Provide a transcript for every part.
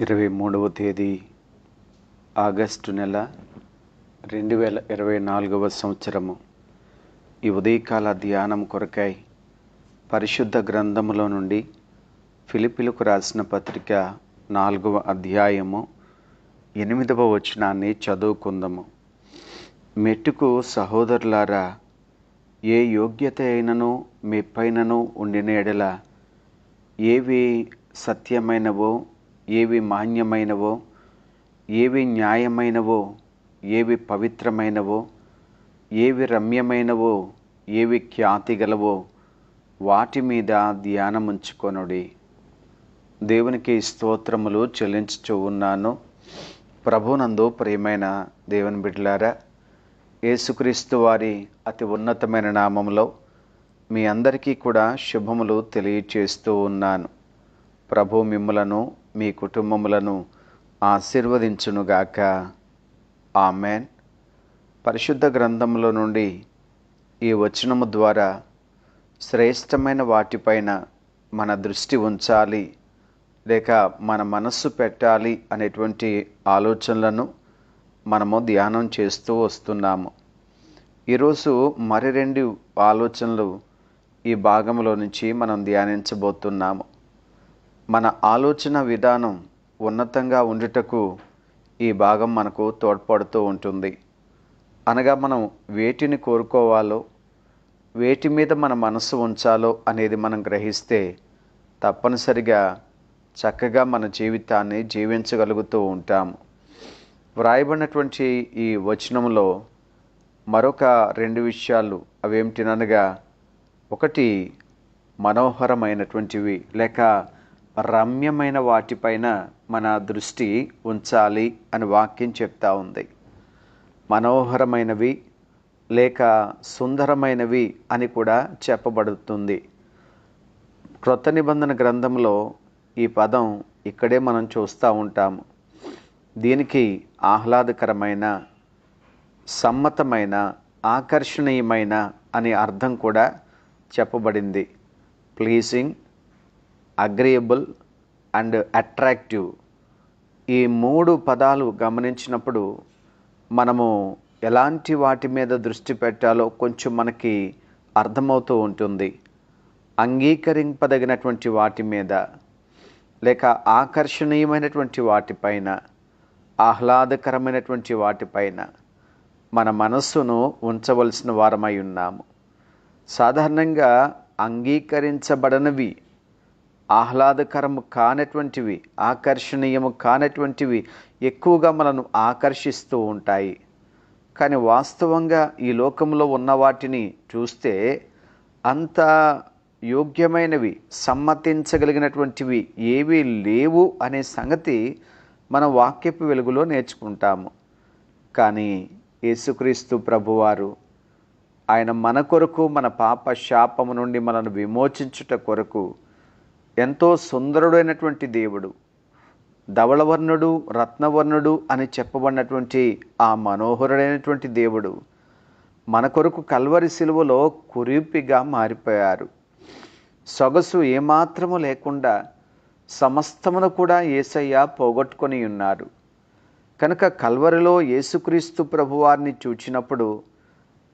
ఇరవై మూడవ తేదీ ఆగస్టు నెల రెండు వేల ఇరవై నాలుగవ సంవత్సరము. ఈ ఉదయకాల ధ్యానం కొరకై పరిశుద్ధ గ్రంథములో నుండి ఫిలిపిలకు రాసిన పత్రిక నాలుగవ అధ్యాయము ఎనిమిదవ వచనాన్ని చదువుకుందాము. మెట్టుకు సహోదరులారా ఏ యోగ్యత అయినను మీ పైనను ఉండిన ఎడల ఏవి సత్యమైనవో ఏవి మాన్యమైనవో ఏవి న్యాయమైనవో ఏవి పవిత్రమైనవో ఏవి రమ్యమైనవో ఏవి ఖ్యాతి గలవో వాటి మీద ధ్యానముంచుకొనుడి. దేవునికి స్తోత్రములు చెల్లించుచూ ఉన్నాను. ప్రభునందు ప్రియమైన దేవుని బిడ్డలారా యేసుక్రీస్తు వారి అతి ఉన్నతమైన నామములో మీ అందరికీ కూడా శుభములు తెలియచేస్తూ ఉన్నాను. ప్రభు మిమ్ములను మీ కుటుంబములను ఆశీర్వదించునుగాక. ఆమెన్. పరిశుద్ధ గ్రంథంలో నుండి ఈ వచనము ద్వారా శ్రేష్టమైన వాటిపైన మన దృష్టి ఉంచాలి లేక మన మనస్సు పెట్టాలి అనేటువంటి ఆలోచనలను మనము ధ్యానం చేస్తూ వస్తున్నాము. ఈరోజు మరి రెండు ఆలోచనలు ఈ భాగంలో నుంచి మనం ధ్యానించబోతున్నాము. మన ఆలోచన విధానం ఉన్నతంగా ఉండుటకు ఈ భాగం మనకు తోడ్పడుతూ ఉంటుంది. అనగా మనం వేటిని కోరుకోవాలో వేటి మీద మన మనసు ఉంచాలో అనేది మనం గ్రహిస్తే తప్పనిసరిగా చక్కగా మన జీవితాన్ని జీవించగలుగుతూ ఉంటాము. వ్రాయబడినటువంటి ఈ వచనంలో మరొక రెండు విషయాలు అవేమిటినగా ఒకటి మనోహరమైనటువంటివి లేక రమ్యమైన వాటిపైన మన దృష్టి ఉంచాలి అని వాక్యం చెప్తా ఉంది. మనోహరమైనవి లేక సుందరమైనవి అని కూడా చెప్పబడుతుంది. క్రొత్త నిబంధన గ్రంథంలో ఈ పదం ఇక్కడే మనం చూస్తూ ఉంటాము దీనికి ఆహ్లాదకరమైన సమ్మతమైన ఆకర్షణీయమైన అనే అర్థం కూడా చెప్పబడింది. Pleasing agreeable and attractive. ఈ మూడు పదాలు గమనించినప్పుడు మనము ఎలాంటి వాటి మీద దృష్టి పెట్టాలో కొంచెం మనకి అర్థమవుతూ ఉంటుంది. అంగీకరింపదగినటువంటి వాటి మీద లేక ఆకర్షణీయమైనటువంటి వాటిపైన ఆహ్లాదకరమైనటువంటి వాటిపైన మన మనస్సును ఉంచవలసిన వారమై ఉన్నాము. సాధారణంగా అంగీకరించబడనివి ఆహ్లాదకరము కానటువంటివి ఆకర్షణీయము కానటువంటివి ఎక్కువగా మనను ఆకర్షిస్తూ ఉంటాయి. కానీ వాస్తవంగా ఈ లోకంలో ఉన్న వాటిని చూస్తే అంత యోగ్యమైనవి సమ్మతించగలిగినటువంటివి ఏవీ లేవు అనే సంగతి మన వాక్యపు వెలుగులో నేర్చుకుంటాము. కానీ యేసుక్రీస్తు ప్రభువారు ఆయన మన కొరకు మన పాప శాపము నుండి మనను విమోచించుట కొరకు ఎంతో సుందరుడైనటువంటి దేవుడు ధవళవర్ణుడు రత్నవర్ణుడు అని చెప్పబడినటువంటి ఆ మనోహరుడైనటువంటి దేవుడు మన కొరకు కల్వరి శిలువలో కురిపిగా మారిపోయారు. సొగసు ఏమాత్రము లేకుండా సమస్తమును కూడా ఏసయ్య పోగొట్టుకొని ఉన్నారు. కనుక కల్వరిలో యేసుక్రీస్తు ప్రభువారిని చూచినప్పుడు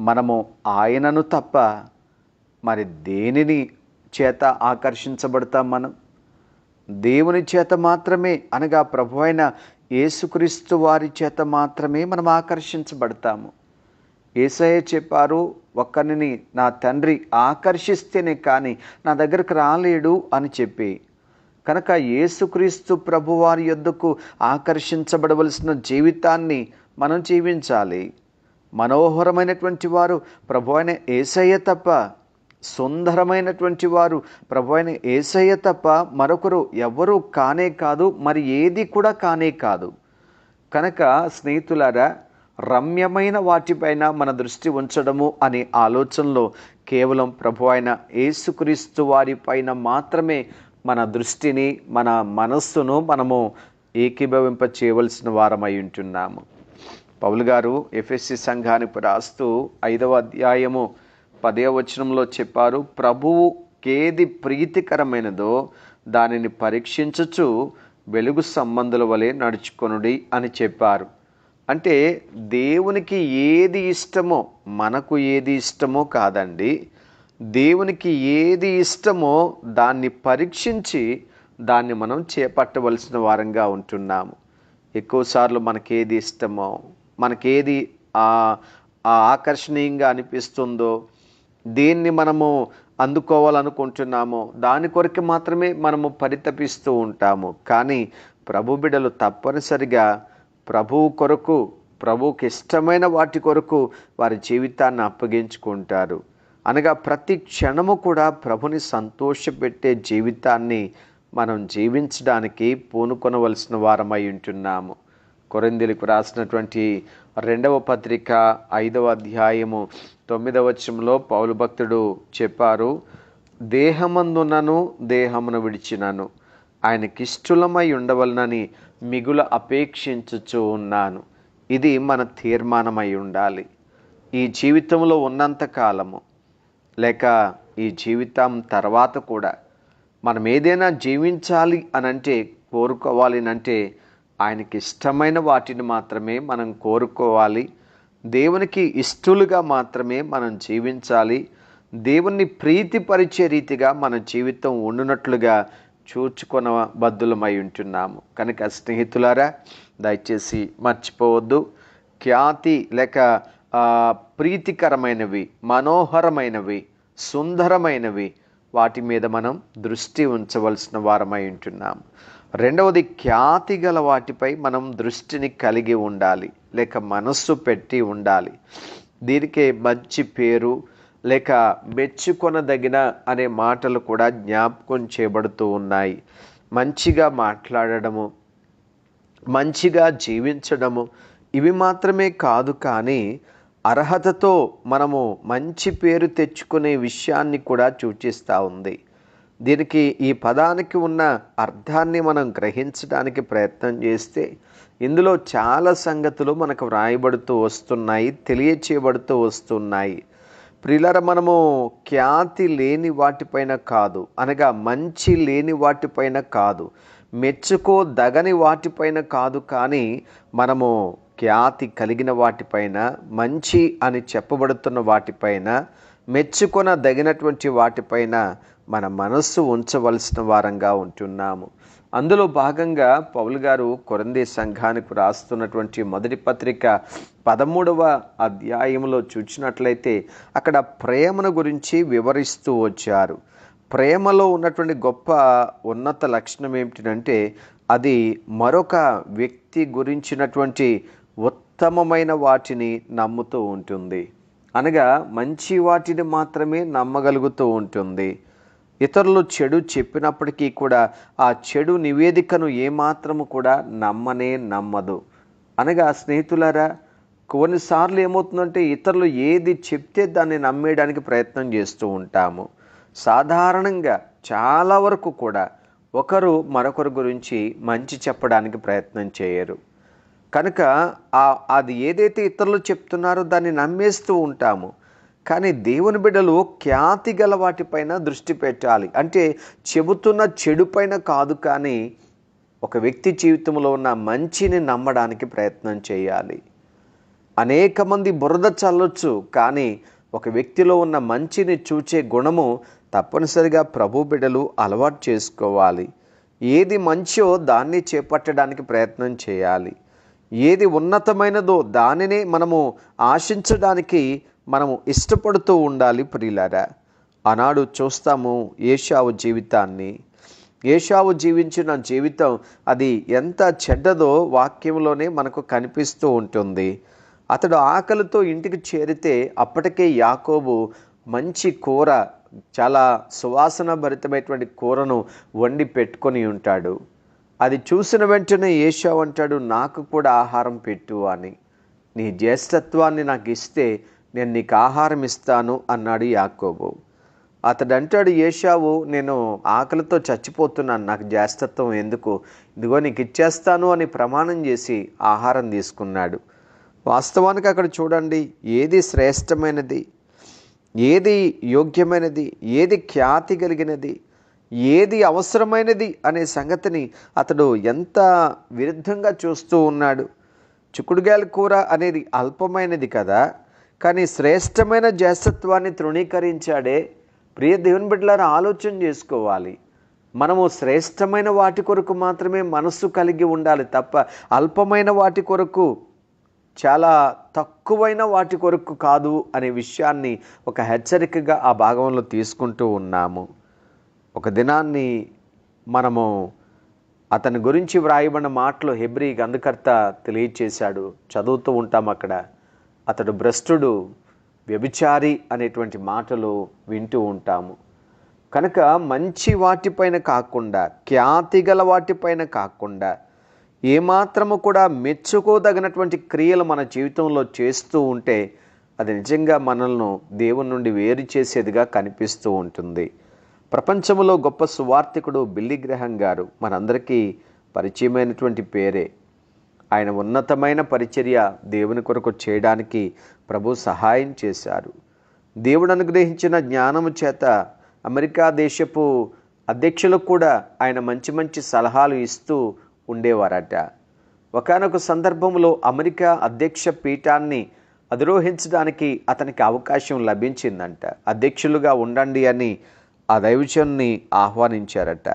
మనము ఆయనను తప్ప మరి దేనిని చేత ఆకర్షించబడతాం మనం. దేవుని చేత మాత్రమే అనగా ప్రభు అయిన యేసుక్రీస్తు వారి చేత మాత్రమే మనం ఆకర్షించబడతాము. ఏసయ్య చెప్పారు ఒక్కరిని నా తండ్రి ఆకర్షిస్తేనే కానీ నా దగ్గరకు రాలేడు అని చెప్పి. కనుక యేసుక్రీస్తు ప్రభువారి యొద్దకు ఆకర్షించబడవలసిన జీవితాన్ని మనం జీవించాలి. మనోహరమైనటువంటి వారు ప్రభు అయిన ఏసయ్య తప్ప సుందరమైనటువంటి వారు. ప్రభు అయిన ఏసయ్య తప్ప మరొకరు ఎవరూ కానే కాదు మరి ఏది కూడా కానే కాదు. కనుక స్నేహితులారా రమ్యమైన వాటిపైన మన దృష్టి ఉంచడము అనే ఆలోచనలో కేవలం ప్రభు అయిన యేసుక్రీస్తు వారిపైన మాత్రమే మన దృష్టిని మన మనస్సును మనము ఏకీభవింప చేయవలసిన వారమై ఉంటున్నాము. పౌలు గారు ఎఫ్ఎస్సి సంఘానికి రాస్తూ ఐదవ అధ్యాయము పదే వచనంలో చెప్పారు ప్రభువు కేది ప్రీతికరమైనదో దానిని పరీక్షించచ్చు వెలుగు సంబంధుల వలె నడుచుకొనుడి అని చెప్పారు. అంటే దేవునికి ఏది ఇష్టమో మనకు ఏది ఇష్టమో కాదండి. దేవునికి ఏది ఇష్టమో దాన్ని పరీక్షించి దాన్ని మనం చేపట్టవలసిన వారంగా ఉంటున్నాము. ఎక్కువసార్లు మనకేది ఇష్టమో మనకేది ఆ ఆకర్షణీయంగా అనిపిస్తుందో దేన్ని మనము అందుకోవాలనుకుంటున్నామో దాని కొరకు మాత్రమే మనము పరితపిస్తూ ఉంటాము. కానీ ప్రభు బిడలు తప్పనిసరిగా ప్రభువు కొరకు ప్రభువుకి ఇష్టమైన వాటి కొరకు వారి జీవితాన్ని అప్పగించుకుంటారు. అనగా ప్రతి క్షణము కూడా ప్రభుని సంతోషపెట్టే జీవితాన్ని మనం జీవించడానికి పూనుకొనవలసిన వారమై ఉంటున్నాము. కొరందిలకు రాసినటువంటి రెండవ పత్రిక ఐదవ అధ్యాయము తొమ్మిదవ వచనంలో పౌలు భక్తుడు చెప్పారు దేహమందునను దేహమును విడిచినను. ఆయనకిష్టులమై ఉండవలనని మిగుల అపేక్షించుచూ ఉన్నాను. ఇది మన తీర్మానమై ఉండాలి. ఈ జీవితంలో ఉన్నంత కాలము. లేక ఈ జీవితం తర్వాత కూడా. మనం ఏదైనా జీవించాలి అనంటే కోరుకోవాలి అంటే ఆయనకి ఇష్టమైన వాటిని మాత్రమే మనం కోరుకోవాలి. దేవునికి ఇష్టలుగా మాత్రమే మనం జీవించాలి. దేవుణ్ణి ప్రీతిపరిచే రీతిగా మన జీవితం ఉండునట్లుగా చూచుకొన బద్దులమై ఉంటున్నాము. కనుక స్నేహితులారా దయచేసి మర్చిపోవద్దు. ఖ్యాతి లేక ప్రీతికరమైనవి మనోహరమైనవి సుందరమైనవి వాటి మీద మనం దృష్టి ఉంచవలసిన వారమై ఉంటున్నాము. రెండవది ఖ్యాతి గల వాటిపై మనం దృష్టిని కలిగి ఉండాలి లేక మనస్సు పెట్టి ఉండాలి. దీనికి మంచి పేరు లేక మెచ్చుకొనదగిన అనే మాటలు కూడా జ్ఞాపకం చేయబడుతూ ఉన్నాయి. మంచిగా మాట్లాడడము మంచిగా జీవించడము ఇవి మాత్రమే కాదు కానీ అర్హతతో మనము మంచి పేరు తెచ్చుకునే విషయాన్ని కూడా సూచిస్తూ ఉంది. దీనికి ఈ పదానికి ఉన్న అర్థాన్ని మనం గ్రహించడానికి ప్రయత్నం చేస్తే ఇందులో చాలా సంగతులు మనకు వ్రాయబడుతూ వస్తున్నాయి తెలియచేయబడుతూ వస్తున్నాయి. ప్రిలర మనము ఖ్యాతి లేని వాటిపైన కాదు అనగా మంచి లేని వాటిపైన కాదు మెచ్చుకోదగని వాటిపైన కాదు కానీ మనము ఖ్యాతి కలిగిన వాటిపైన మంచి అని చెప్పబడుతున్న వాటిపైన మెచ్చుకొనదగినటువంటి వాటిపైన మన మనస్సు ఉంచవలసిన వారంగా ఉంటున్నాము. అందులో భాగంగా పౌలు గారు కొరంది సంఘానికి రాస్తున్నటువంటి మొదటి పత్రిక పదమూడవ అధ్యాయంలో చూచినట్లయితే అక్కడ ప్రేమను గురించి వివరిస్తూ వచ్చారు. ప్రేమలో ఉన్నటువంటి గొప్ప ఉన్నత లక్షణం ఏమిటంటే అది మరొక వ్యక్తి గురించినటువంటి ఉత్తమమైన వాటిని నమ్ముతూ ఉంటుంది. అనగా మంచి వాటిని మాత్రమే నమ్మగలుగుతూ ఉంటుంది. ఇతరులు చెడు చెప్పినప్పటికీ కూడా ఆ చెడు నివేదికను ఏమాత్రము కూడా నమ్మనే నమ్మదు. అనగా స్నేహితులారా కొన్నిసార్లు ఏమవుతుందంటే ఇతరులు ఏది చెప్తే దాన్ని నమ్మేయడానికి ప్రయత్నం చేస్తూ ఉంటాము. సాధారణంగా చాలా వరకు కూడా ఒకరు మరొకరి గురించి మంచి చెప్పడానికి ప్రయత్నం చేయరు. కనుక అది ఏదైతే ఇతరులు చెప్తున్నారో దాన్ని నమ్మేస్తూ ఉంటాము. కానీ దేవుని బిడ్డలు ఖ్యాతి గల వాటిపైన దృష్టి పెట్టాలి. అంటే చెబుతున్న చెడుపైన కాదు కానీ ఒక వ్యక్తి జీవితంలో ఉన్న మంచిని నమ్మడానికి ప్రయత్నం చేయాలి. అనేక మంది బురద చల్లొచ్చు కానీ ఒక వ్యక్తిలో ఉన్న మంచిని చూచే గుణము తప్పనిసరిగా ప్రభు బిడ్డలు అలవాటు చేసుకోవాలి. ఏది మంచో దాన్ని చేపట్టడానికి ప్రయత్నం చేయాలి. ఏది ఉన్నతమైనదో దానినే మనము ఆశించడానికి మనము ఇష్టపడుతూ ఉండాలి ప్రియులారా. ఆనాడు చూస్తాము ఏషావు జీవితాన్ని. ఏషావు జీవించిన జీవితం అది ఎంత చెడ్డదో వాక్యంలోనే మనకు కనిపిస్తూ ఉంటుంది. అతడు ఆకలితో ఇంటికి చేరితే అప్పటికే యాకోబు మంచి కూర చాలా సువాసన భరితమైనటువంటి కూరను వండి పెట్టుకొని ఉంటాడు. అది చూసిన వెంటనే ఏషావు అంటాడు నాకు కూడా ఆహారం పెట్టు అని. నీ జ్యేష్ఠత్వాన్ని నాకు ఇస్తే నేను నీకు ఆహారం ఇస్తాను అన్నాడు యాకోబు. అతడు అంటాడు ఏషావు నేను ఆకలితో చచ్చిపోతున్నాను. నాకు జాస్తత్వం ఎందుకు? ఇదిగో నీకు ఇచ్చేస్తాను అని ప్రమాణం చేసి ఆహారం తీసుకున్నాడు. వాస్తవానికి అక్కడ చూడండి ఏది శ్రేష్టమైనది ఏది యోగ్యమైనది ఏది ఖ్యాతి కలిగినది ఏది అవసరమైనది అనే సంగతిని అతడు ఎంత విరుద్ధంగా చూస్తూ ఉన్నాడు. చిక్కుడుగాయల కూర అనేది అల్పమైనది కదా. కానీ శ్రేష్టమైన జ్యేష్ఠత్వాన్ని తృణీకరించాడే ప్రియ దేవుని బిడ్డలారా ఆలోచన చేసుకోవాలి. మనము శ్రేష్టమైన వాటి కొరకు మాత్రమే మనస్సు కలిగి ఉండాలి తప్ప అల్పమైన వాటి కొరకు చాలా తక్కువైన వాటి కొరకు కాదు అనే విషయాన్ని ఒక హెచ్చరికగా ఆ భాగంలో తీసుకుంటూ ఉన్నాము. ఒక దినాన్ని మనము అతని గురించి వ్రాయబడిన మాటలు హెబ్రి గంధకర్త తెలియచేశాడు. చదువుతూ ఉంటాం అక్కడ. అతడు భ్రష్టుడు వ్యభిచారి అనేటువంటి మాటలు వింటూ ఉంటాము. కనుక మంచి వాటిపైన కాకుండా ఖ్యాతి గల వాటిపైన కాకుండా ఏమాత్రము కూడా మెచ్చుకోదగినటువంటి క్రియలు మన జీవితంలో చేస్తూ ఉంటే అది నిజంగా మనల్ని దేవుని నుండి వేరు చేసేదిగా కనిపిస్తూ ఉంటుంది. ప్రపంచంలో గొప్ప సువార్థికుడు బిల్లి గ్రహం గారు మనందరికీ పరిచయమైనటువంటి పేరే. ఆయన ఉన్నతమైన పరిచర్య దేవుని కొరకు చేయడానికి ప్రభు సహాయం చేశారు. దేవుడు అనుగ్రహించిన జ్ఞానము చేత అమెరికా దేశపు అధ్యక్షులకు కూడా ఆయన మంచి మంచి సలహాలు ఇస్తూ ఉండేవారట. ఒకనొక సందర్భంలో అమెరికా అధ్యక్ష పీఠాన్ని అధిరోహించడానికి అతనికి అవకాశం లభించిందంట. అధ్యక్షులుగా ఉండండి అని ఆ దైవజన్ని ఆహ్వానించారట.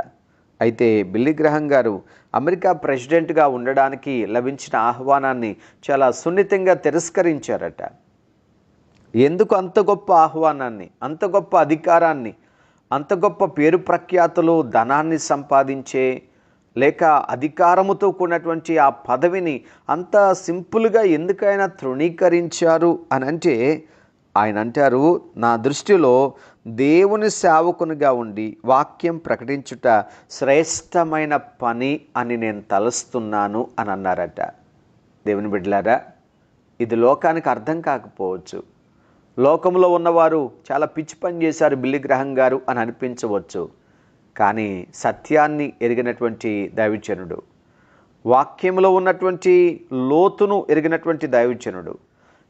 అయితే బిల్లి గ్రహం గారు అమెరికా ప్రెసిడెంట్గా ఉండడానికి లభించిన ఆహ్వానాన్ని చాలా సున్నితంగా తిరస్కరించారట. ఎందుకు అంత గొప్ప ఆహ్వానాన్ని అంత గొప్ప అధికారాన్ని అంత గొప్ప పేరు ప్రఖ్యాతులు ధనాన్ని సంపాదించే లేక అధికారముతో కూడినటువంటి ఆ పదవిని అంత సింపుల్గా ఎందుకైనా తృణీకరించారు అని అంటే ఆయన అంటారు నా దృష్టిలో దేవుని సేవకునిగా ఉండి వాక్యం ప్రకటించుట శ్రేష్టమైన పని అని నేను తలుస్తున్నాను అని అన్నారట. దేవుని బిడ్డలారా ఇది లోకానికి అర్థం కాకపోవచ్చు. లోకంలో ఉన్నవారు చాలా పిచ్చి పని చేశారు బిల్లి గ్రహం గారు అని అనిపించవచ్చు. కానీ సత్యాన్ని ఎరిగినటువంటి దైవజనుడు వాక్యంలో ఉన్నటువంటి లోతును ఎరిగినటువంటి దైవజనుడు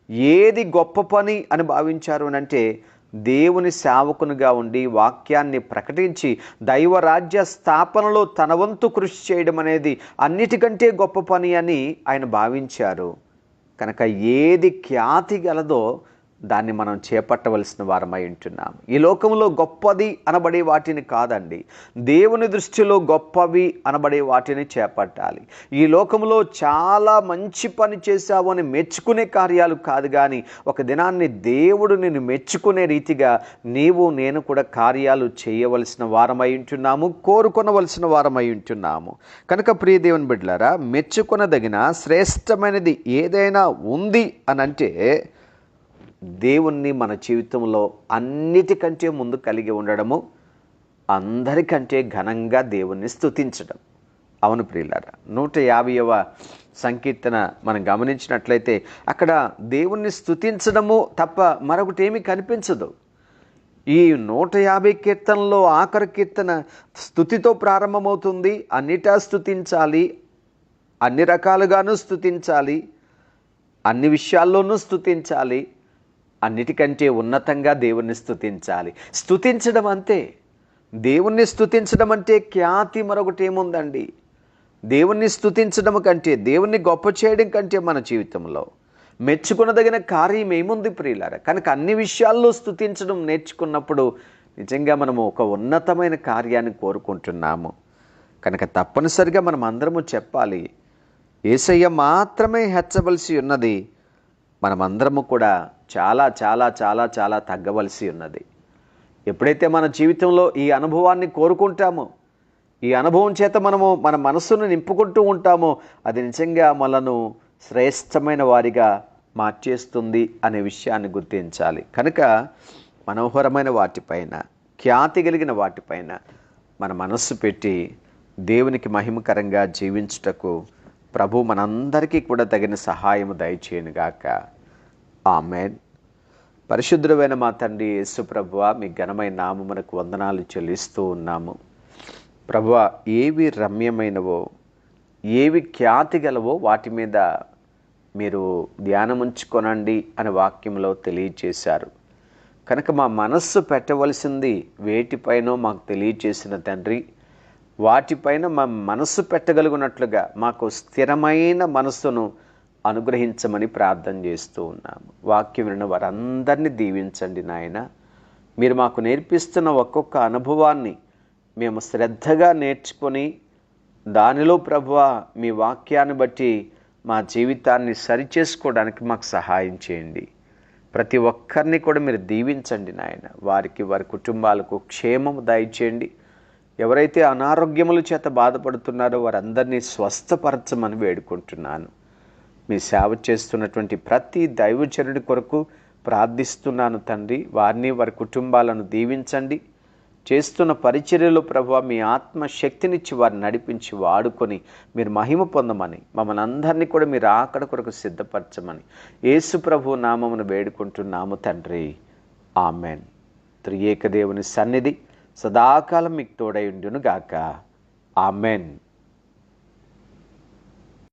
ఏది గొప్ప పని అని భావించారు అని అంటే దేవుని సేవకునిగా ఉండి వాక్యాన్ని ప్రకటించి దైవరాజ్య స్థాపనలో తన వంతు కృషి చేయడం అనేది అన్నిటికంటే గొప్ప పని అని ఆయన భావించారు. కనుక ఏది ఖ్యాతి గలదో దాన్ని మనం చేపట్టవలసిన వారమై ఉంటున్నాం. ఈ లోకంలో గొప్పది అనబడే వాటిని కాదండి. దేవుని దృష్టిలో గొప్పవి అనబడే వాటిని చేపట్టాలి. ఈ లోకంలో చాలా మంచి పని చేశావు అని మెచ్చుకునే కార్యాలు కాదు కానీ ఒక దినాన్ని దేవుడు నిన్ను మెచ్చుకునే రీతిగా నీవు నేను కూడా కార్యాలు చేయవలసిన వారమై ఉంటున్నాము కోరుకొనవలసిన వారమై ఉంటున్నాము. కనుక ప్రియ దేవుని బిడ్డలారా మెచ్చుకొనదగిన శ్రేష్టమైనది ఏదైనా ఉంది అని అంటే దేవుణ్ణి మన జీవితంలో అన్నిటికంటే ముందు కలిగి ఉండడము అందరికంటే ఘనంగా దేవుణ్ణి స్థుతించడం అవును ప్రియులారా నూట యాభైవ సంకీర్తన మనం గమనించినట్లయితే అక్కడ దేవుణ్ణి స్థుతించడము తప్ప మరొకటి ఏమీ కనిపించదు. ఈ నూట యాభై కీర్తనలో ఆఖరి కీర్తన స్థుతితో ప్రారంభమవుతుంది. అన్నిటా స్థుతించాలి అన్ని రకాలుగాను స్థుతించాలి అన్ని విషయాల్లోనూ స్థుతించాలి అన్నిటికంటే ఉన్నతంగా దేవుణ్ణి స్థుతించాలి స్థుతించడం అంతే దేవుణ్ణి స్థుతించడం అంటే ఖ్యాతి మరొకటి ఏముందండి? దేవుణ్ణి స్థుతించడం కంటే దేవుణ్ణి గొప్ప చేయడం కంటే మన జీవితంలో మెచ్చుకునదగిన కార్యం ఏముంది ప్రియులార? కనుక అన్ని విషయాల్లో స్థుతించడం నేర్చుకున్నప్పుడు నిజంగా మనము ఒక ఉన్నతమైన కార్యాన్ని కోరుకుంటున్నాము. కనుక తప్పనిసరిగా మనం అందరము చెప్పాలి ఏసయ్య మాత్రమే హెచ్చవలసి ఉన్నది మనమందరము కూడా చాలా చాలా చాలా చాలా తగ్గవలసి ఉన్నది. ఎప్పుడైతే మన జీవితంలో ఈ అనుభవాన్ని కోరుకుంటామో ఈ అనుభవం చేత మనము మన మనస్సును నింపుకుంటూ ఉంటామో అది నిజంగా మనను శ్రేష్టమైన వారిగా మార్చేస్తుంది అనే విషయాన్ని గుర్తించాలి. కనుక మనోహరమైన వాటిపైన ఖ్యాతి కలిగిన వాటిపైన మన మనస్సు పెట్టి దేవునికి మహిమకరంగా జీవించుటకు ప్రభు మనందరికీ కూడా తగిన సహాయం దయచేయనుగాక. ఆమెన్. పరిశుద్ధుడమైన మా తండ్రి యేసుప్రభువ మీ ఘనమైన నామమునకు వందనాలు చెల్లిస్తూ ఉన్నాము. ప్రభువ ఏవి రమ్యమైనవో ఏవి ఖ్యాతి గలవో వాటి మీద మీరు ధ్యానముంచుకొనండి అనే వాక్యంలో తెలియచేశారు. కనుక మా మనస్సు పెట్టవలసింది వేటిపైనో మాకు తెలియచేసిన తండ్రి వాటిపైన మా మనస్సు పెట్టగలిగినట్లుగా మాకు స్థిరమైన మనస్సును అనుగ్రహించమని ప్రార్థన చేస్తూ ఉన్నాము. వాక్యం విన్న వారందరినీ దీవించండి నాయన. మీరు మాకు నేర్పిస్తున్న ఒక్కొక్క అనుభవాన్ని మేము శ్రద్ధగా నేర్చుకొని దానిలో ప్రభువ మీ వాక్యాన్ని బట్టి మా జీవితాన్ని సరిచేసుకోవడానికి మాకు సహాయం చేయండి. ప్రతి ఒక్కరిని కూడా మీరు దీవించండి నాయన. వారికి వారి కుటుంబాలకు క్షేమం దయచేయండి. ఎవరైతే అనారోగ్యముల చేత బాధపడుతున్నారో వారందరినీ స్వస్థపరచమని వేడుకుంటున్నాను. మీ సేవ చేస్తున్నటువంటి ప్రతి దైవచరుడి కొరకు ప్రార్థిస్తున్నాను తండ్రి. వారిని వారి కుటుంబాలను దీవించండి. చేస్తున్న పరిచర్యలో ప్రభు మీ ఆత్మ శక్తినిచ్చి వారిని నడిపించి వాడుకొని మీరు మహిమ పొందమని మమ్మల్ని అందరినీ కూడా మీరు ఆకడ కొరకు సిద్ధపరచమని యేసు ప్రభు నామమును వేడుకుంటున్నాము తండ్రి. ఆమెన్. త్రియేక దేవుని సన్నిధి సదాకాలం మీకు తోడై ఉండును గాక ఆమెన్.